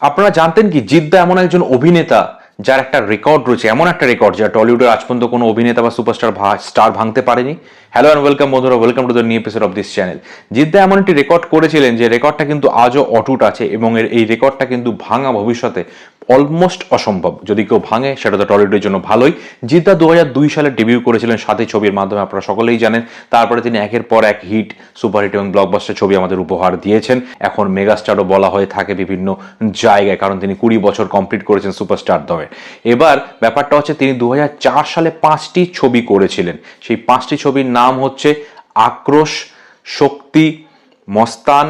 আপনারা জানতেন কি, জিদ্দা এমন একজন অভিনেতা যার একটা রেকর্ড রয়েছে, এমন একটা রেকর্ড যা টলিউডের আজ পর্যন্ত কোনো অভিনেতা বা সুপারস্টার স্টার ভাঙতে পারেনি। হ্যালো অ্যান্ড ওয়েলকাম বন্ধুরা welcome to the new episode of this channel Jeddah এমন একটি রেকর্ড করেছিলেন যে রেকর্ডটা কিন্তু আজও অটুট আছে এবং এর, এই রেকর্ডটা কিন্তু ভাঙা ভবিষ্যতে অলমোস্ট অসম্ভব। যদি কেউ ভাঙে, সেটা তো টলিউডের জন্য ভালোই। জিদ্দা দু দুই সালে ডেবিউ করেছিলেন সাথে ছবির মাধ্যমে, আপনারা সকলেই জানেন। তারপরে তিনি একের পর এক হিট সুপারহিট এবং ব্লকবাস্টার ছবি আমাদের উপহার দিয়েছেন। এখন মেগাস্টারও বলা হয়ে থাকে বিভিন্ন জায়গায়, কারণ তিনি কুড়ি বছর কমপ্লিট করেছেন সুপারস্টার দয়ে এবার ব্যাপারটা হচ্ছে, তিনি দু হাজার চার সালে পাঁচটি ছবি করেছিলেন। সেই পাঁচটি ছবির নাম হচ্ছে আক্রোশ, শক্তি, মস্তান,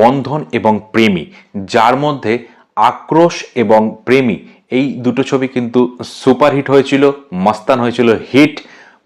বন্ধন এবং প্রেমী। যার মধ্যে আক্রোশ এবং প্রেমী। এই দুটো ছবি কিন্তু সুপারহিট হয়েছিল, মাস্তান হয়েছিল হিট,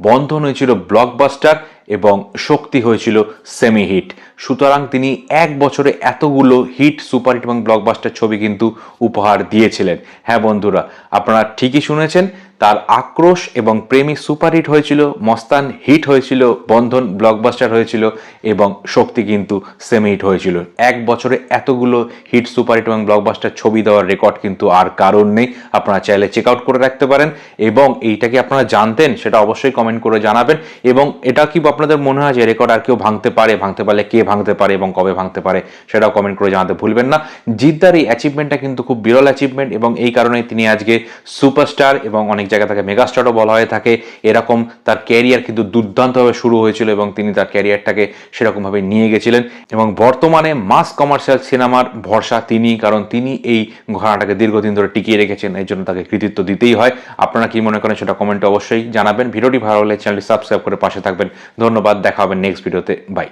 বন্ধন হয়েছিল ব্লকবাস্টার এবং শক্তি হয়েছিল সেমি হিট সুতরাং তিনি এক বছরে এতগুলো হিট, সুপারহিট এবং ব্লকবাস্টার ছবি কিন্তু উপহার দিয়েছিলেন। হ্যাঁ বন্ধুরা, আপনারা ঠিকই শুনেছেন তার আক্রোশ এবং প্রেমী সুপারহিট হয়েছিল, মস্তান হিট হয়েছিল, বন্ধন ব্লকবাস্টার হয়েছিল এবং শক্তি কিন্তু সেমি হিট হয়েছিল। এক বছরে এতগুলো হিট সুপারহিট এবং ব্লকবাস্টার ছবি দেওয়ার রেকর্ড কিন্তু আর কারণ নেই। আপনারা চাইলে চেক আউট করে রাখতে পারেন এবং এইটা কি আপনারা জানতেন সেটা অবশ্যই কমেন্ট করে জানাবেন এবং এটা কি আপনাদের মনে হয় যে রেকর্ড আর কেউ ভাঙতে পারে? ভাঙতে পারলে কে ভাঙতে পারে এবং কবে ভাঙতে পারে সেটাও কমেন্ট করে জানাতে ভুলবেন না। জিদ্দার এই অ্যাচিভমেন্টটা কিন্তু খুব বিরল অ্যাচিভমেন্ট এবং এই কারণে তিনি আজকে সুপারস্টার এবং অনেক জায়গা থেকে মেগাস্টারও বলা হয়ে থাকে। এরকম তার ক্যারিয়ার কিন্তু দুর্দান্তভাবে শুরু হয়েছিল এবং তিনি তার ক্যারিয়ারটাকে সেরকমভাবে নিয়ে গেছিলেন। এবং বর্তমানে মাস কমার্শিয়াল সিনেমার ভরসা তিনি, কারণ তিনি এই ঘটনাটাকে দীর্ঘদিন ধরে টিকিয়ে রেখেছেন এর জন্য তাকে কৃতিত্ব দিতেই হয়। আপনারা কি মনে করেন সেটা কমেন্টে অবশ্যই জানাবেন। ভিডিওটি ভালো হলে চ্যানেলটি সাবস্ক্রাইব করে পাশে থাকবেন। ধন্যবাদ, দেখা হবে নেক্সট ভিডিওতে। বাই।